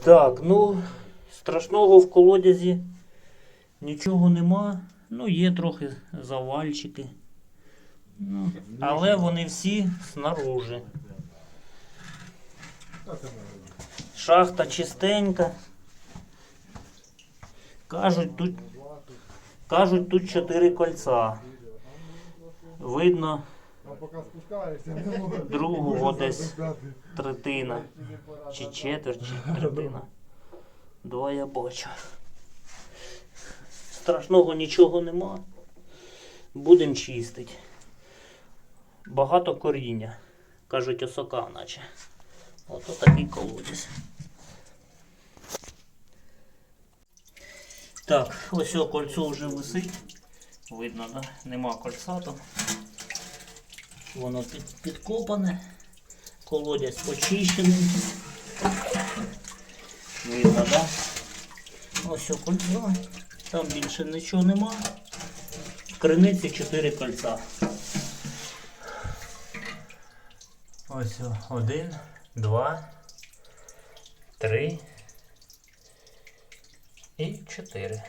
Так, ну, страшного в колодязі нічого нема. Ну, є трохи завальчики. Ну, але вони всі снаружи. Шахта чистенька. Кажуть, тут, кажуть, тут чотири кольця. Видно поки спускаєшся, не можу. другого десь третина. Чи четверть, чи третина. Два я бачу. Страшного нічого нема. Будемо чистити. Багато коріння. Кажуть, осока наче. Ото такий колодязь. Так, ось о кольцо вже висить. Видно, да? Нема кольца там. Воно під, підкопане. Колодязь почищений. Видно, да? Ось о кольцо. Там більше нічого нема. В криниці 4 кольця. Ось один, два, три і чотири.